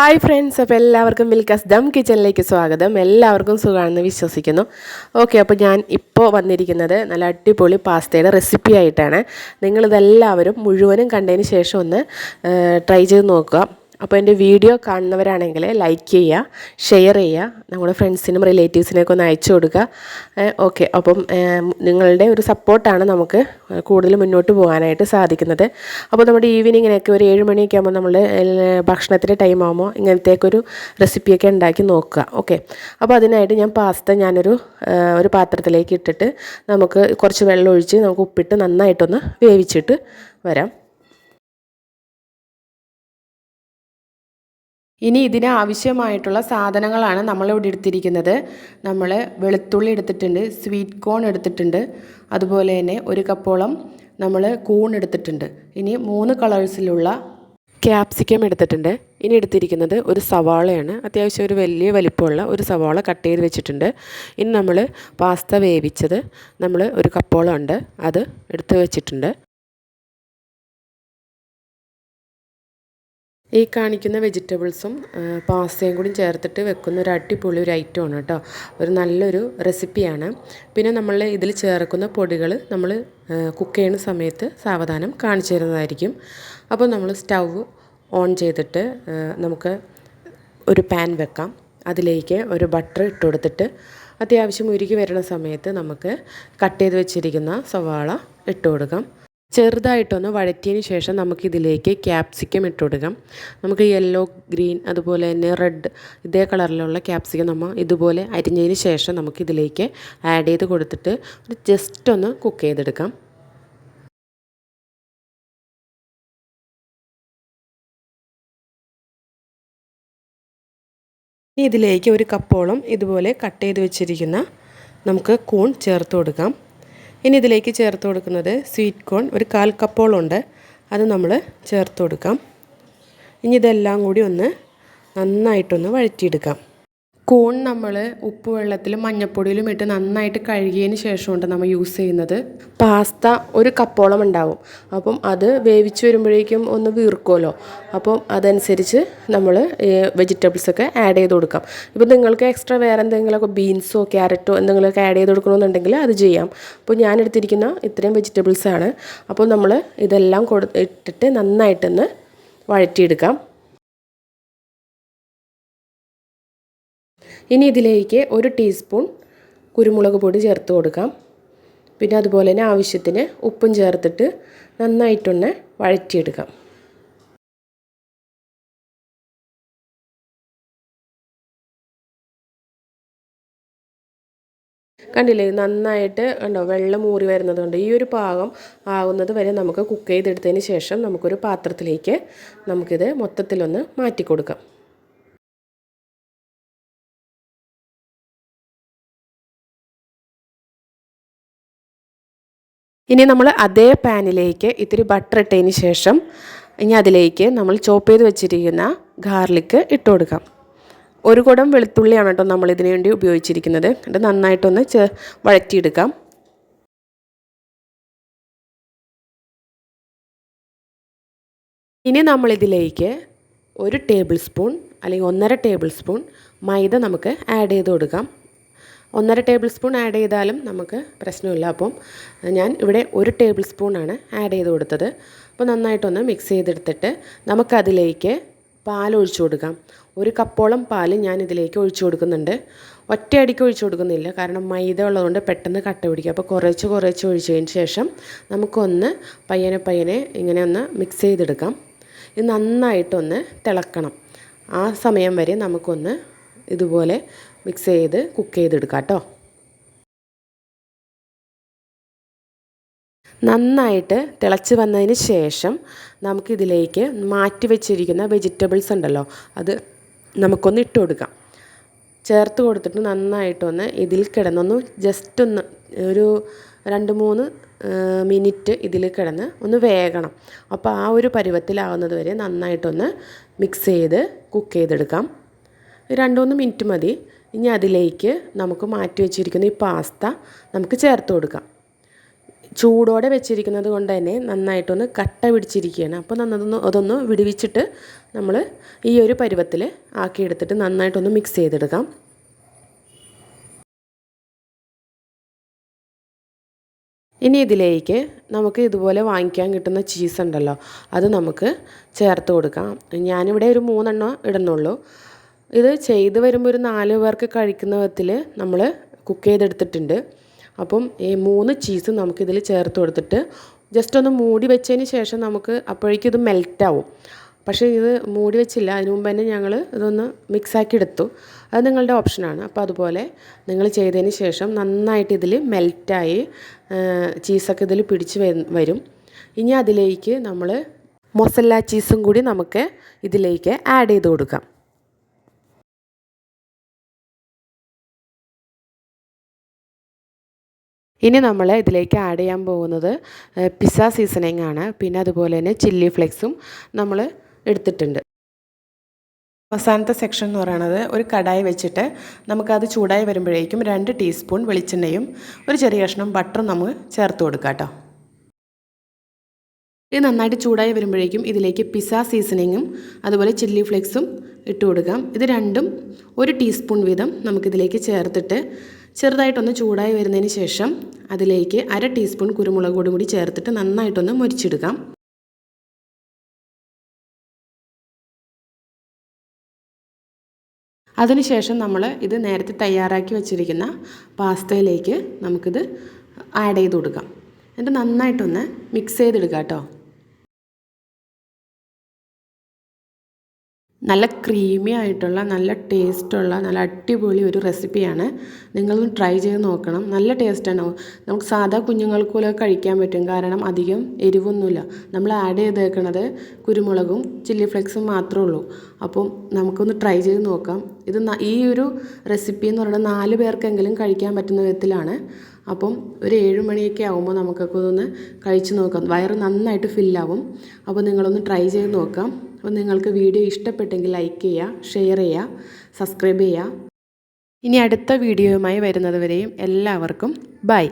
Hi friends അപ്പോൾ എല്ലാവർക്കും വിൽക്കാസ് ദം കിച്ചണിലേക്ക് സ്വാഗതം. എല്ലാവർക്കും സുഖമാണെന്ന് വിശ്വസിക്കുന്നു. ഓക്കെ അപ്പോൾ ഞാൻ ഇപ്പോൾ വന്നിരിക്കുന്നത് നല്ല അടിപൊളി പാസ്തയുടെ റെസിപ്പി ആയിട്ടാണ്. നിങ്ങളിതെല്ലാവരും മുഴുവനും കണ്ടതിന് ശേഷം ഒന്ന് ട്രൈ ചെയ്ത് നോക്കുക. അപ്പോൾ എന്റെ വീഡിയോ കാണുന്നവരാണെങ്കിൽ ലൈക്ക് ചെയ്യുക ഷെയർ ചെയ്യുക നമ്മുടെ ഫ്രണ്ട്സിനും റിലേറ്റീവ്സിനൊക്കെ ഒന്ന് അയച്ചു കൊടുക്കുക. ഓക്കെ. അപ്പം നിങ്ങളുടെ ഒരു സപ്പോർട്ടാണ് നമുക്ക് കൂടുതൽ മുന്നോട്ട് പോകാനായിട്ട് സാധിക്കുന്നത്. അപ്പോൾ നമ്മുടെ ഈവനിങ്ങിനൊക്കെ ഒരു ഏഴ് മണിയൊക്കെ ആകുമ്പോൾ നമ്മൾ ഭക്ഷണത്തിന്റെ ടൈം ആകുമ്പോൾ ഇങ്ങനത്തേക്കൊരു റെസിപ്പിയൊക്കെ ഉണ്ടാക്കി നോക്കുക. ഓക്കെ. അപ്പോൾ അതിനായിട്ട് ഞാൻ പാസ്ത ഞാനൊരു ഒരു പാത്രത്തിലേക്ക് ഇട്ടിട്ട് നമുക്ക് കുറച്ച് വെള്ളം ഒഴിച്ച് നമുക്ക് ഉപ്പിട്ട് നന്നായിട്ടൊന്ന് വേവിച്ചിട്ട് വരാം. ഇനി ഇതിന് ആവശ്യമായിട്ടുള്ള സാധനങ്ങളാണ് നമ്മളിവിടെ എടുത്തിരിക്കുന്നത്. നമ്മൾ വെളുത്തുള്ളി എടുത്തിട്ടുണ്ട് സ്വീറ്റ് കോൺ എടുത്തിട്ടുണ്ട്. അതുപോലെ തന്നെ ഒരു കപ്പോളം നമ്മൾ കൂൺ എടുത്തിട്ടുണ്ട്. ഇനി മൂന്ന് കളേഴ്സിലുള്ള ക്യാപ്സിക്കം എടുത്തിട്ടുണ്ട്. ഇനി എടുത്തിരിക്കുന്നത് ഒരു സവാളയാണ്. അത്യാവശ്യം ഒരു വലിയ വലിപ്പമുള്ള ഒരു സവാള കട്ട് ചെയ്ത് വെച്ചിട്ടുണ്ട്. ഇനി നമ്മൾ പാസ്ത വേവിച്ചത് നമ്മൾ ഒരു കപ്പോളം ഉണ്ട്. അത് എടുത്ത് വെച്ചിട്ടുണ്ട്. ഈ കാണിക്കുന്ന വെജിറ്റബിൾസും പാസ്തയും കൂടി ചേർത്തിട്ട് വെക്കുന്ന ഒരു അടിപൊളി ഒരു ഐറ്റം ആണ് കേട്ടോ ഒരു നല്ലൊരു റെസിപ്പിയാണ്. പിന്നെ നമ്മൾ ഇതിൽ ചേർക്കുന്ന പൊടികൾ നമ്മൾ കുക്ക് ചെയ്യുന്ന സമയത്ത് സാവധാനം കാണിച്ചു തരുന്നതായിരിക്കും. അപ്പോൾ നമ്മൾ സ്റ്റൗ ഓൺ ചെയ്തിട്ട് നമുക്ക് ഒരു പാൻ വെക്കാം. അതിലേക്ക് ഒരു ബട്ടർ ഇട്ട് കൊടുത്തിട്ട് അത്യാവശ്യം ഉരുകി വരുന്ന സമയത്ത് നമുക്ക് കട്ട് ചെയ്ത് വെച്ചിരിക്കുന്ന സവാള ഇട്ട് കൊടുക്കാം. ചെറുതായിട്ടൊന്ന് വഴറ്റിയതിന് ശേഷം നമുക്കിതിലേക്ക് ക്യാപ്സിക്കം ഇട്ട് കൊടുക്കാം നമുക്ക് യെല്ലോ ഗ്രീൻ അതുപോലെ തന്നെ റെഡ് ഇതേ കളറിലുള്ള ക്യാപ്സിക്കം നമ്മൾ ഇതുപോലെ അരിഞ്ഞതിന് ശേഷം നമുക്കിതിലേക്ക് ആഡ് ചെയ്ത് കൊടുത്തിട്ട് ഒരു ജസ്റ്റ് ഒന്ന് കുക്ക് ചെയ്തെടുക്കാം. ഇനി ഇതിലേക്ക് ഒരു കപ്പോളം ഇതുപോലെ കട്ട് ചെയ്ത് വെച്ചിരിക്കുന്ന നമുക്ക് കൂൺ ചേർത്ത് കൊടുക്കാം. ഇനി ഇതിലേക്ക് ചേർത്ത് കൊടുക്കുന്നത് സ്വീറ്റ് കോൺ ഒരു കാൽ കപ്പോളുണ്ട് അത് നമ്മൾ ചേർത്ത് കൊടുക്കാം. ഇനി ഇതെല്ലാം കൂടി ഒന്ന് നന്നായിട്ടൊന്ന് വഴറ്റിയെടുക്കാം. കൂൺ നമ്മൾ ഉപ്പ് വെള്ളത്തിലും മഞ്ഞപ്പൊടിയിലും ഇട്ട് നന്നായിട്ട് കഴുകിയതിന് ശേഷമുണ്ട് നമ്മൾ യൂസ് ചെയ്യുന്നത്. പാസ്ത ഒരു കപ്പോളം ഉണ്ടാവും. അപ്പം അത് വേവിച്ച് വരുമ്പോഴേക്കും ഒന്ന് വീർക്കുമല്ലോ. അപ്പം അതനുസരിച്ച് നമ്മൾ വെജിറ്റബിൾസൊക്കെ ആഡ് ചെയ്ത് കൊടുക്കാം. ഇപ്പം നിങ്ങൾക്ക് എക്സ്ട്രാ വേറെ എന്തെങ്കിലുമൊക്കെ ബീൻസോ ക്യാരറ്റോ എന്തെങ്കിലുമൊക്കെ ആഡ് ചെയ്ത് കൊടുക്കണമെന്നുണ്ടെങ്കിൽ അത് ചെയ്യാം. അപ്പോൾ ഞാൻ എടുത്തിരിക്കുന്ന ഇത്രയും വെജിറ്റബിൾസാണ് അപ്പോൾ നമ്മൾ ഇതെല്ലാം കൊടു ഇട്ടിട്ട് നന്നായിട്ടൊന്ന് വഴറ്റിയെടുക്കാം. ഇനി ഇതിലേക്ക് ഒരു ടീസ്പൂൺ കുരുമുളക് പൊടി ചേർത്ത് കൊടുക്കാം. പിന്നെ അതുപോലെ തന്നെ ആവശ്യത്തിന് ഉപ്പും ചേർത്തിട്ട് നന്നായിട്ടൊന്ന് വഴറ്റിയെടുക്കാം. കണ്ടില്ലേ? നന്നായിട്ട് ഉണ്ടോ വെള്ളം ഊറി വരുന്നത് കൊണ്ട് ഈ ഒരു പാകം ആകുന്നത് വരെ നമുക്ക് കുക്ക് ചെയ്തെടുത്തതിന് ശേഷം നമുക്കൊരു പാത്രത്തിലേക്ക് നമുക്കിത് മൊത്തത്തിലൊന്ന് മാറ്റി കൊടുക്കാം ഇനി നമ്മൾ അതേ പാനിലേക്ക് ഇത്തിരി ബട്ടർ ഇട്ടതിന് ശേഷം ഇനി അതിലേക്ക് നമ്മൾ ചോപ്പ് ചെയ്ത് വെച്ചിരിക്കുന്ന ഗാർലിക്ക് ഇട്ട് കൊടുക്കാം. ഒരു കുടം വെളുത്തുള്ളിയാണ് കേട്ടോ നമ്മൾ ഇതിനു വേണ്ടി ഉപയോഗിച്ചിരിക്കുന്നത്. അത് നന്നായിട്ടൊന്ന് ചെ വഴറ്റിയെടുക്കാം. ഇനി നമ്മളിതിലേക്ക് ഒരു ടേബിൾ സ്പൂൺ അല്ലെങ്കിൽ ഒന്നര ടേബിൾ സ്പൂൺ മൈദ നമുക്ക് ആഡ് ചെയ്ത് കൊടുക്കാം. ഒന്നര ടേബിൾ സ്പൂൺ ആഡ് ചെയ്താലും നമുക്ക് പ്രശ്നമില്ല. അപ്പം ഞാൻ ഇവിടെ ഒരു ടേബിൾ സ്പൂണാണ് ആഡ് ചെയ്ത് കൊടുത്തത്. അപ്പോൾ നന്നായിട്ടൊന്ന് മിക്സ് ചെയ്തെടുത്തിട്ട് നമുക്കതിലേക്ക് പാൽ ഒഴിച്ചു കൊടുക്കാം. ഒരു കപ്പോളം പാൽ ഞാൻ ഇതിലേക്ക് ഒഴിച്ചു കൊടുക്കുന്നുണ്ട്. ഒറ്റയടിക്ക് ഒഴിച്ചു കൊടുക്കുന്നില്ല. കാരണം മൈദ ഉള്ളതുകൊണ്ട് പെട്ടെന്ന് കട്ട പിടിക്കും. അപ്പോൾ കുറച്ച് കുറച്ച് ഒഴിച്ചതിന് ശേഷം നമുക്കൊന്ന് പയ്യനെ പയ്യനെ ഇങ്ങനെ ഒന്ന് മിക്സ് ചെയ്തെടുക്കാം. ഇത് നന്നായിട്ടൊന്ന് തിളക്കണം. ആ സമയം വരെ നമുക്കൊന്ന് ഇതുപോലെ മിക്സ് ചെയ്ത് കുക്ക് ചെയ്തെടുക്കാം കേട്ടോ. നന്നായിട്ട് തിളച്ച് വന്നതിന് ശേഷം നമുക്കിതിലേക്ക് മാറ്റി വെച്ചിരിക്കുന്ന വെജിറ്റബിൾസ് ഉണ്ടല്ലോ അത് നമുക്കൊന്ന് ഇട്ട് കൊടുക്കാം. ചേർത്ത് കൊടുത്തിട്ട് നന്നായിട്ടൊന്ന് ഇതിൽ കിടന്നൊന്ന് ജസ്റ്റ് ഒന്ന് ഒരു രണ്ട് മൂന്ന് മിനിറ്റ് ഇതിൽ കിടന്ന് ഒന്ന് വേകണം. അപ്പോൾ ആ ഒരു പരുവത്തിലാവുന്നത് വരെ നന്നായിട്ടൊന്ന് മിക്സ് ചെയ്ത് കുക്ക് ചെയ്തെടുക്കാം. രണ്ട് മൂന്ന് മിനിറ്റ് മതി. ഇനി അതിലേക്ക് നമുക്ക് മാറ്റി വെച്ചിരിക്കുന്ന ഈ പാസ്ത നമുക്ക് ചേർത്ത് കൊടുക്കാം. ചൂടോടെ വെച്ചിരിക്കുന്നത് കൊണ്ട് തന്നെ നന്നായിട്ടൊന്ന് കട്ട പിടിച്ചിരിക്കുകയാണ്. അപ്പോൾ നന്നതൊന്ന് അതൊന്ന് വിടുവിച്ചിട്ട് നമ്മൾ ഈ ഒരു പരുവത്തിൽ ആക്കിയെടുത്തിട്ട് നന്നായിട്ടൊന്ന് മിക്സ് ചെയ്തെടുക്കാം. ഇനി ഇതിലേക്ക് നമുക്ക് ഇതുപോലെ വാങ്ങിക്കാൻ കിട്ടുന്ന ചീസ് ഉണ്ടല്ലോ അത് നമുക്ക് ചേർത്ത് കൊടുക്കാം. ഞാനിവിടെ ഒരു മൂന്നെണ്ണം ഇടുന്നുള്ളൂ. ഇത് ചെയ്ത് വരുമ്പോൾ ഒരു നാല് പേർക്ക് കഴിക്കുന്ന വിധത്തിൽ നമ്മൾ കുക്ക് ചെയ്തെടുത്തിട്ടുണ്ട്. അപ്പം ഈ മൂന്ന് ചീസ് നമുക്കിതിൽ ചേർത്ത് കൊടുത്തിട്ട് ജസ്റ്റ് ഒന്ന് മൂടി വെച്ചതിന് ശേഷം നമുക്ക് അപ്പോഴേക്കും ഇത് മെൽറ്റാവും പക്ഷേ ഇത് മൂടി വെച്ചില്ല. അതിന് മുമ്പ് തന്നെ ഞങ്ങൾ ഇതൊന്ന് മിക്സാക്കി എടുത്തു. അത് നിങ്ങളുടെ ഓപ്ഷനാണ് അപ്പോൾ അതുപോലെ നിങ്ങൾ ചെയ്തതിന് ശേഷം നന്നായിട്ട് ഇതിൽ മെൽറ്റായി ചീസൊക്കെ ഇതിൽ പിടിച്ച് വരും. ഇനി അതിലേക്ക് നമ്മൾ മൊസല്ല ചീസും കൂടി നമുക്ക് ഇതിലേക്ക് ആഡ് ചെയ്ത് കൊടുക്കാം. ഇനി നമ്മൾ ഇതിലേക്ക് ആഡ് ചെയ്യാൻ പോകുന്നത് പിസ്സ സീസണിങ് ആണ്. പിന്നെ അതുപോലെ തന്നെ ചില്ലി ഫ്ലെക്സും നമ്മൾ എടുത്തിട്ടുണ്ട്. അവസാനത്തെ സെക്ഷൻ എന്ന് പറയുന്നത് ഒരു കടായി വെച്ചിട്ട് നമുക്കത് ചൂടായി വരുമ്പോഴേക്കും രണ്ട് ടീസ്പൂൺ വെളിച്ചെണ്ണയും ഒരു ചെറിയ കഷ്ണം ബട്ടറും നമ്മൾ ചേർത്ത് കൊടുക്കാം കേട്ടോ ഇത് നന്നായിട്ട് ചൂടായി വരുമ്പോഴേക്കും ഇതിലേക്ക് പിസ്സ സീസണിങ്ങും അതുപോലെ ചില്ലി ഫ്ലെക്സും ഇട്ട് കൊടുക്കാം. ഇത് രണ്ടും ഒരു ടീസ്പൂൺ വീതം നമുക്കിതിലേക്ക് ചേർത്തിട്ട് ചെറുതായിട്ടൊന്ന് ചൂടായി വരുന്നതിന് ശേഷം അതിലേക്ക് അര ടീസ്പൂൺ കുരുമുളക് പൊടി കൂടി ചേർത്തിട്ട് നന്നായിട്ടൊന്ന് മുരിച്ചെടുക്കാം അതിനുശേഷം നമ്മൾ ഇത് നേരത്തെ തയ്യാറാക്കി വെച്ചിരിക്കുന്ന പാസ്തയിലേക്ക് നമുക്കിത് ആഡ് ചെയ്ത് കൊടുക്കാം. എന്നിട്ട് നന്നായിട്ടൊന്ന് മിക്സ് ചെയ്തെടുക്കാം കേട്ടോ. നല്ല ക്രീമി ആയിട്ടുള്ള നല്ല ടേസ്റ്റുള്ള നല്ല അടിപൊളി ഒരു റെസിപ്പിയാണ് നിങ്ങളൊന്ന് ട്രൈ ചെയ്ത് നോക്കണം. നല്ല ടേസ്റ്റാണ് നമുക്ക് സാധാ കുഞ്ഞുങ്ങൾക്ക് പോലെ കഴിക്കാൻ പറ്റും. കാരണം അധികം എരിവൊന്നുമില്ല. നമ്മൾ ആഡ് ചെയ്തേക്കണത് കുരുമുളകും ചില്ലി ഫ്ലേക്സും മാത്രമേ ഉള്ളൂ. അപ്പം നമുക്കൊന്ന് ട്രൈ ചെയ്ത് നോക്കാം. ഇത് ഈ ഒരു റെസിപ്പി എന്ന് പറയുന്നത് നാല് പേർക്കെങ്കിലും കഴിക്കാൻ പറ്റുന്ന വിധത്തിലാണ്. അപ്പം ഒരു ഏഴ് മണിയൊക്കെ ആകുമ്പോൾ നമുക്കൊക്കെ ഒന്ന് കഴിച്ച് നോക്കാം. വയറ് നന്നായിട്ട് ഫില്ലാവും അപ്പോൾ നിങ്ങളൊന്ന് ട്രൈ ചെയ്ത് നോക്കാം. അപ്പോൾ നിങ്ങൾക്ക് വീഡിയോ ഇഷ്ടപ്പെട്ടെങ്കിൽ ലൈക്ക് ചെയ്യുക ഷെയർ ചെയ്യുക സബ്സ്ക്രൈബ് ചെയ്യുക. ഇനി അടുത്ത വീഡിയോയുമായി വരുന്നത് വരെയും എല്ലാവർക്കും ബൈ